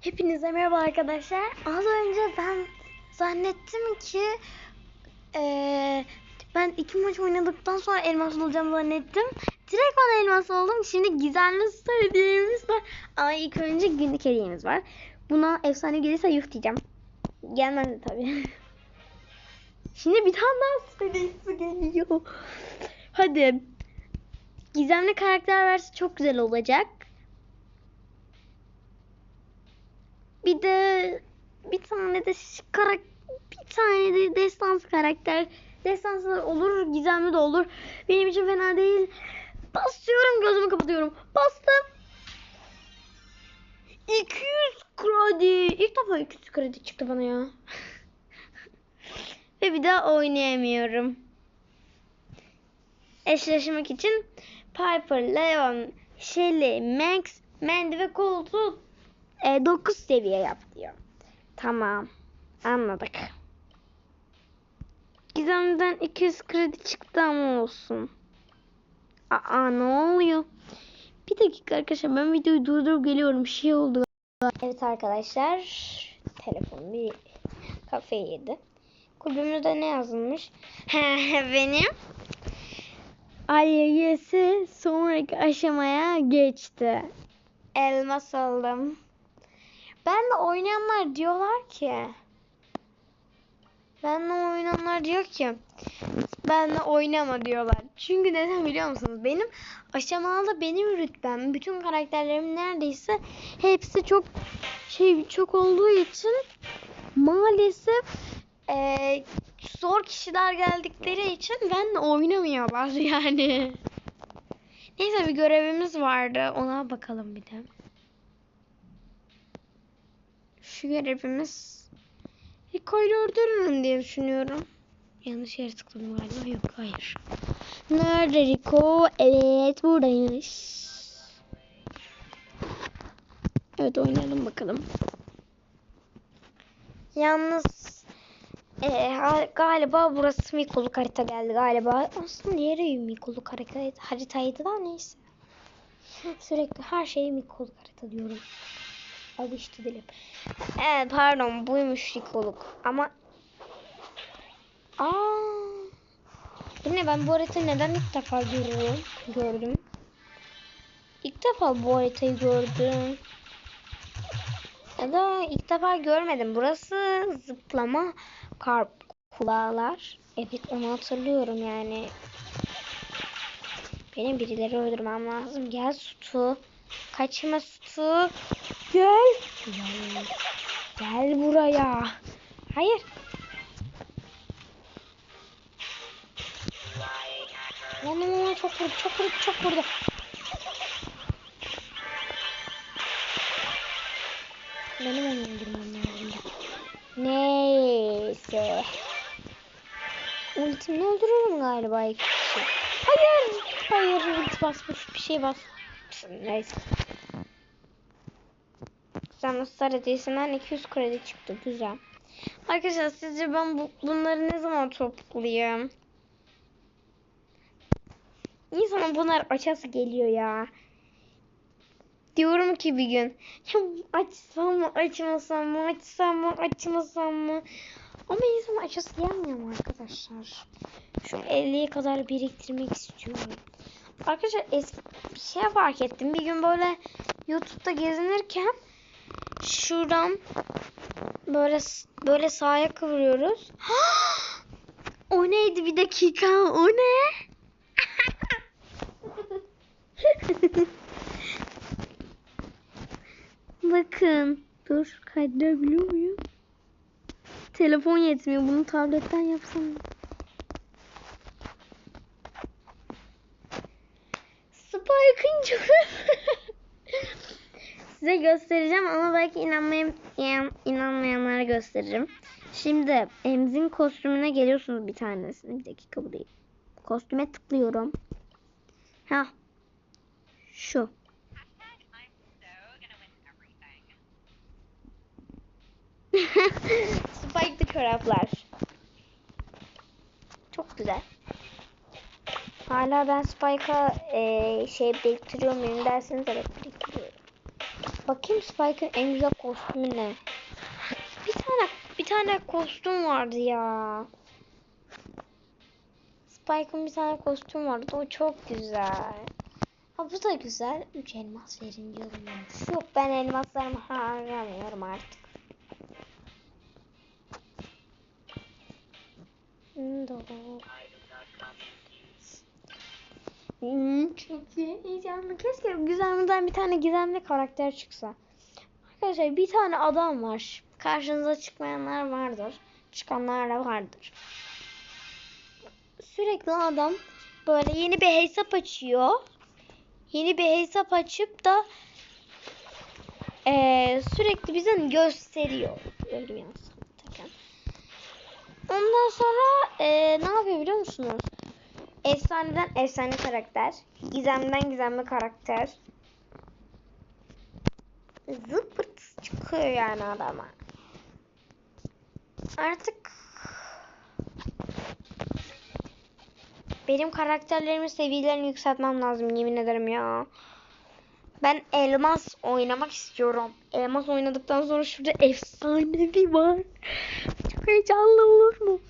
Hepinize merhaba arkadaşlar. Az önce ben zannettim ki eee, ben iki maç oynadıktan sonra elmas olacağım zannettim. Direkt bana elmas oldum. Şimdi gizemli star hediyemiz var. Ama ilk önce günlük hediyemiz var. Buna efsane gelirse yuh diyeceğim. Gelmez tabii. Şimdi bir tane daha star geliyor. Hadi. Gizemli karakter verse çok güzel olacak. Bir de bir tane de karak bir tane de destansı karakter. Destansı olur, gizemli de olur. Benim için fena değil. Basıyorum, gözümü kapatıyorum. Bastım. 200 kredi. İlk defa 200 kredi çıktı bana ya. Ve bir daha oynayamıyorum. Eşleşmek için Piper, Leon, Shelly, Max, Mandy ve Colt'u e, 9 seviye yap diyor. Tamam. Anladık. Gizem'den 200 kredi çıktı ama olsun. Aa ne oluyor? Bir dakika arkadaşlar ben videoyu durdurup geliyorum. Şey oldu. Evet arkadaşlar. Telefon bir kafayı yedi. Kulübümüzde ne yazılmış? Benim Ailesi sonraki aşamaya geçti. Elmas aldım. Ben de oynayanlar diyorlar ki benle oynayanlar diyor ki benle oynama diyorlar. Çünkü neden biliyor musunuz? Benim aşamalı benim rütbem, bütün karakterlerim neredeyse hepsi çok şey çok olduğu için maalesef eee, zor kişiler geldikleri için benle oynamıyorlar yani. Neyse bir görevimiz vardı. Ona bakalım bir de. Şu görevimiz Rico'yu öldürürüm diye düşünüyorum. Yanlış yere tıkladım galiba. Yok hayır. Nerede Rico? Evet buradaymış. Evet oynayalım bakalım. Yalnız e, galiba burası Mikoluk harita geldi galiba. Aslında diğeri Mikoluk harita, haritaydı da neyse. Sürekli her şeyi Mikoluk harita diyorum. Alıştı dilim. Evet pardon buymuş Mikoluk ama Aa, bu ne ben bu haritayı neden ilk defa görüyorum, gördüm. İlk defa bu haritayı gördüm. Ya da ilk defa görmedim. Burası zıplama karp kulağlar. Evet onu hatırlıyorum yani. Benim birileri öldürmem lazım. Gel Sutu. Kaçma Sutu. Gel. Gel, Gel buraya. Hayır. Lan çok vurdu çok vurdu çok vurdu. Benim onu öldürmem lazım. Neyse. Ultimle öldürürüm galiba iki kişi. Hayır. Hayır. Ulti basmış. Bir şey bas. Neyse. Sen Star hediyesinden 200 kredi çıktı. Güzel. Arkadaşlar sizce ben bu, bunları ne zaman toplayayım? İnsanın bunlar açası geliyor ya. Diyorum ki bir gün ya açsam mı açmasam mı açsam mı açmasam mı ama insan açası gelmiyor mu arkadaşlar? Şu 50'ye kadar biriktirmek istiyorum. Arkadaşlar eski bir şey fark ettim. Bir gün böyle YouTube'da gezinirken şuradan böyle böyle sağa kıvırıyoruz. o neydi bir dakika? O ne? Bakın. Dur kaydırabiliyor muyum? Telefon yetmiyor. Bunu tabletten yapsam. Spike'ın canı. Size göstereceğim ama belki inanmayın, inan, inanmayanlara gösteririm. Şimdi Emz'in kostümüne geliyorsunuz bir tanesini. Bir dakika bu değil. Kostüme tıklıyorum. Ha. Şu. Spike'lı çoraplar. Çok güzel. Hala ben Spike'a e, şey biriktiriyor muyum derseniz evet. Bakayım Spike'ın en güzel kostümü ne? Bir tane bir tane kostüm vardı ya. Spike'ın bir tane kostüm vardı. O çok güzel. Ha bu da güzel. 3 elmas verin diyorum. Yok ben elmaslarımı harcamıyorum artık. Hmm, doğru. Hmm, çok. Heyecanlı. Keşke güzelmeden bir tane gizemli karakter çıksa. Arkadaşlar bir tane adam var. Karşınıza çıkmayanlar vardır. Çıkanlar da vardır. Sürekli adam böyle yeni bir hesap açıyor. Yeni bir hesap açıp da eee, sürekli bize gösteriyor. Öyle yansın. Ondan sonra eee, ne yapıyor biliyor musunuz? Efsaneden efsane karakter. Gizemden gizemli karakter. Zıpırt çıkıyor yani adama. Artık benim karakterlerimin seviyelerini yükseltmem lazım yemin ederim ya. Ben elmas oynamak istiyorum. Elmas oynadıktan sonra şurada efsanevi var. Çok heyecanlı olur mu?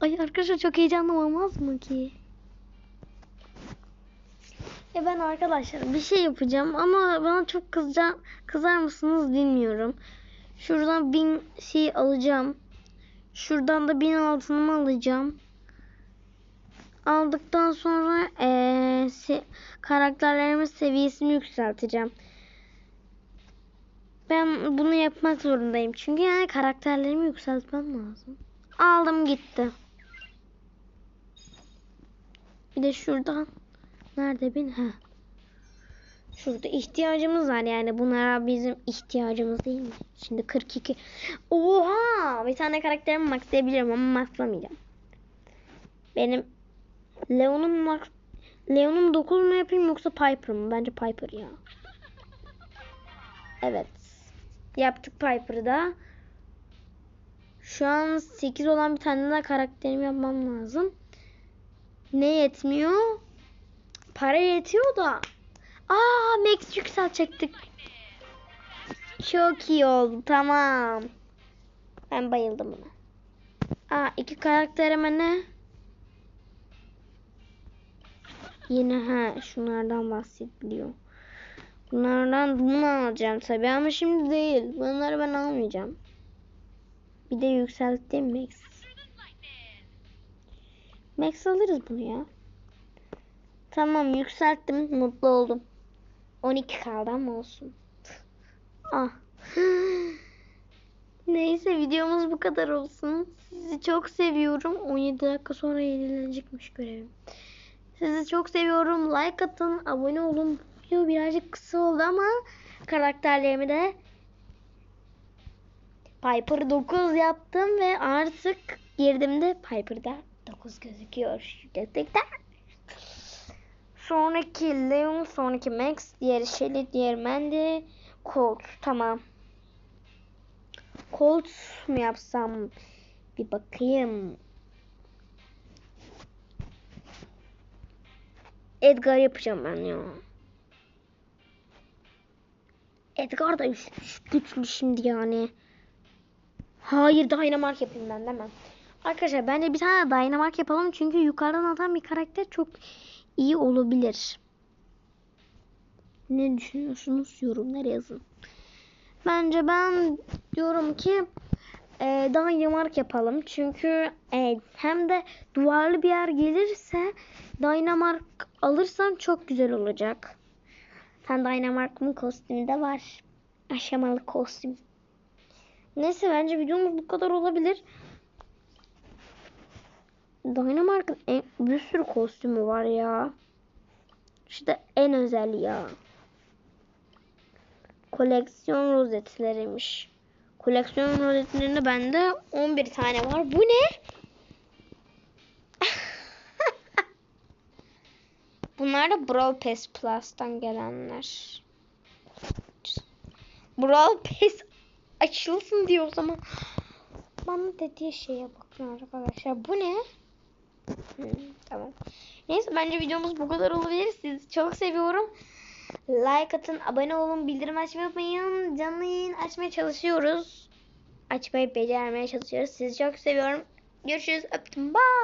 Ay arkadaşlar çok heyecanlı olmaz mı ki? Ya ben arkadaşlar bir şey yapacağım ama bana çok kıza, kızar mısınız bilmiyorum. Şuradan bin şey alacağım. Şuradan da bin altınımı alacağım. Aldıktan sonra se- karakterlerimin seviyesini yükselteceğim. Ben bunu yapmak zorundayım. Çünkü yani karakterlerimi yükseltmem lazım. Aldım gitti. Bir de şuradan Nerede bin? Ha. Şurada ihtiyacımız var yani. Bunlara bizim ihtiyacımız değil mi? Şimdi 42. Oha! Bir tane karakterimi maxlayabilirim ama maxlamayacağım. Benim Leon'un max Leon'un 9 mu yapayım yoksa Piper mı? Bence Piper ya. Evet. Yaptık Piper'ı da. Şu an 8 olan bir tane daha karakterimi yapmam lazım. Ne yetmiyor? Para yetiyor da. Aa Max yükseltecektik. Çok iyi oldu. Tamam. Ben bayıldım buna. Aa iki karakterime ne? Yine ha şunlardan bahsediliyor. Bunlardan bunu alacağım tabii ama şimdi değil. Bunları ben almayacağım. Bir de yükselttim Max. Max alırız bunu ya. Tamam yükselttim. Mutlu oldum. 12 kaldı ama olsun. ah. Neyse videomuz bu kadar olsun. Sizi çok seviyorum. 17 dakika sonra yenilenecekmiş görevim. Sizi çok seviyorum. Like atın, abone olun. Video birazcık kısa oldu ama karakterlerimi de Piper 9 yaptım ve artık girdiğimde Piper'da 9 gözüküyor. Gerçekten. Sonraki Leon, sonraki Max, diğeri Shelly, diğer Mandy, Colt. Tamam. Colt mu yapsam? Bir bakayım. Edgar yapacağım ben ya. Edgar da güçlü, şimdi yani. Hayır Dynamite yapayım ben demem. Arkadaşlar bence bir tane Dynamite yapalım çünkü yukarıdan atan bir karakter çok iyi olabilir. Ne düşünüyorsunuz? Yorumlara yazın. Bence ben diyorum ki e, Dynamite yapalım. Çünkü e, hem de duvarlı bir yer gelirse Dynamite alırsam çok güzel olacak. Sen Dynamite'ın kostümü de var. Aşamalı kostüm. Neyse bence videomuz bu kadar olabilir. Dynamite'ın en, bir sürü kostümü var ya. İşte en özel ya. Koleksiyon rozetleriymiş. Koleksiyon rozetlerinde bende 11 tane var. Bu ne? Bunlar da Brawl Pass Plus'tan gelenler. Brawl Pass açılsın diyor o zaman. Bana dediği şeye bakın arkadaşlar. Bu ne? Tamam. Neyse bence videomuz bu kadar olabilir. Sizi çok seviyorum. Like atın, abone olun, bildirim açmayı unutmayın. Canlı yayın açmaya çalışıyoruz. Açmayı becermeye çalışıyoruz. Sizi çok seviyorum. Görüşürüz. Öptüm. Bye.